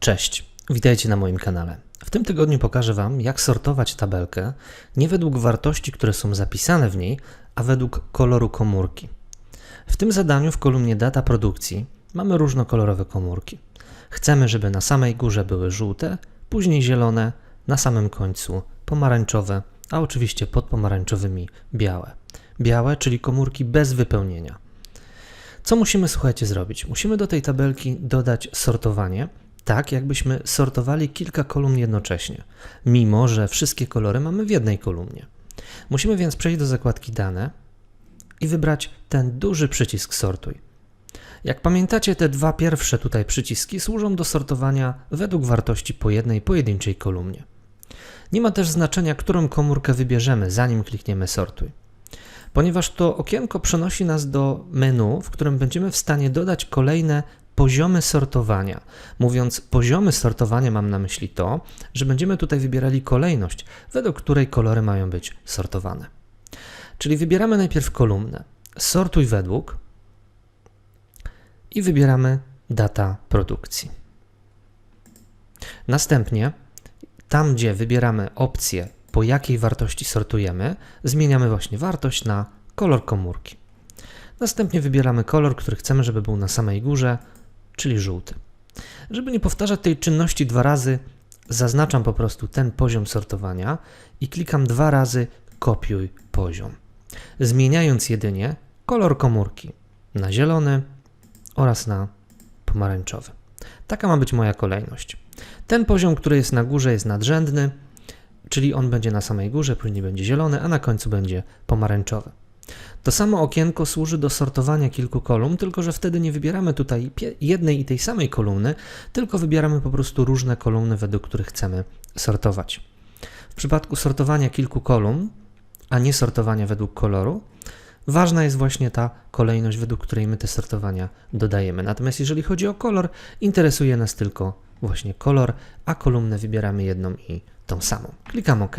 Cześć, witajcie na moim kanale. W tym tygodniu pokażę Wam, jak sortować tabelkę nie według wartości, które są zapisane w niej, a według koloru komórki. W tym zadaniu w kolumnie data produkcji mamy różnokolorowe komórki. Chcemy, żeby na samej górze były żółte, później zielone, na samym końcu pomarańczowe, a oczywiście pod pomarańczowymi białe. Białe, czyli komórki bez wypełnienia. Co musimy, słuchajcie, zrobić? Musimy do tej tabelki dodać sortowanie, tak jakbyśmy sortowali kilka kolumn jednocześnie, mimo że wszystkie kolory mamy w jednej kolumnie. Musimy więc przejść do zakładki Dane i wybrać ten duży przycisk Sortuj. Jak pamiętacie, te dwa pierwsze tutaj przyciski służą do sortowania według wartości po jednej pojedynczej kolumnie. Nie ma też znaczenia, którą komórkę wybierzemy, zanim klikniemy Sortuj ponieważ to okienko przenosi nas do menu, w którym będziemy w stanie dodać kolejne poziomy sortowania. Mówiąc poziomy sortowania, mam na myśli to, że będziemy tutaj wybierali kolejność, według której kolory mają być sortowane. Czyli wybieramy najpierw kolumnę sortuj według i wybieramy data produkcji. Następnie tam, gdzie wybieramy opcję po jakiej wartości sortujemy, zmieniamy właśnie wartość na kolor komórki. Następnie wybieramy kolor, który chcemy, żeby był na samej górze, czyli żółty. Żeby nie powtarzać tej czynności dwa razy, zaznaczam po prostu ten poziom sortowania i klikam dwa razy kopiuj poziom, zmieniając jedynie kolor komórki na zielony oraz na pomarańczowy. Taka ma być moja kolejność. Ten poziom, który jest na górze, jest nadrzędny, czyli on będzie na samej górze, później będzie zielony, a na końcu będzie pomarańczowy. To samo okienko służy do sortowania kilku kolumn, tylko że wtedy nie wybieramy tutaj jednej i tej samej kolumny, tylko wybieramy po prostu różne kolumny, według których chcemy sortować. W przypadku sortowania kilku kolumn, a nie sortowania według koloru, ważna jest właśnie ta kolejność, według której my te sortowania dodajemy. Natomiast jeżeli chodzi o kolor, interesuje nas tylko właśnie kolor, a kolumnę wybieramy jedną i tą samą. Klikam OK.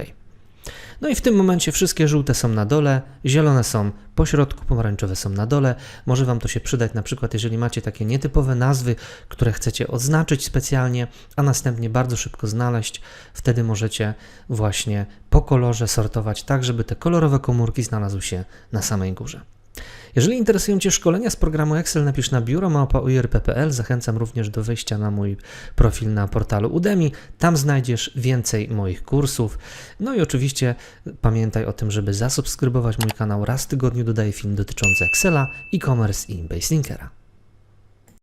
No i w tym momencie wszystkie żółte są na dole, zielone są po środku, pomarańczowe są na dole. Może Wam to się przydać na przykład, jeżeli macie takie nietypowe nazwy, które chcecie odznaczyć specjalnie, a następnie bardzo szybko znaleźć. Wtedy możecie właśnie po kolorze sortować tak, żeby te kolorowe komórki znalazły się na samej górze. Jeżeli interesują Cię szkolenia z programu Excel, napisz na biuro.uir.pl. Zachęcam również do wejścia na mój profil na portalu Udemy. Tam znajdziesz więcej moich kursów. No i oczywiście pamiętaj o tym, żeby zasubskrybować mój kanał. Raz w tygodniu dodaję film dotyczący Excela, e-commerce i Baselinkera.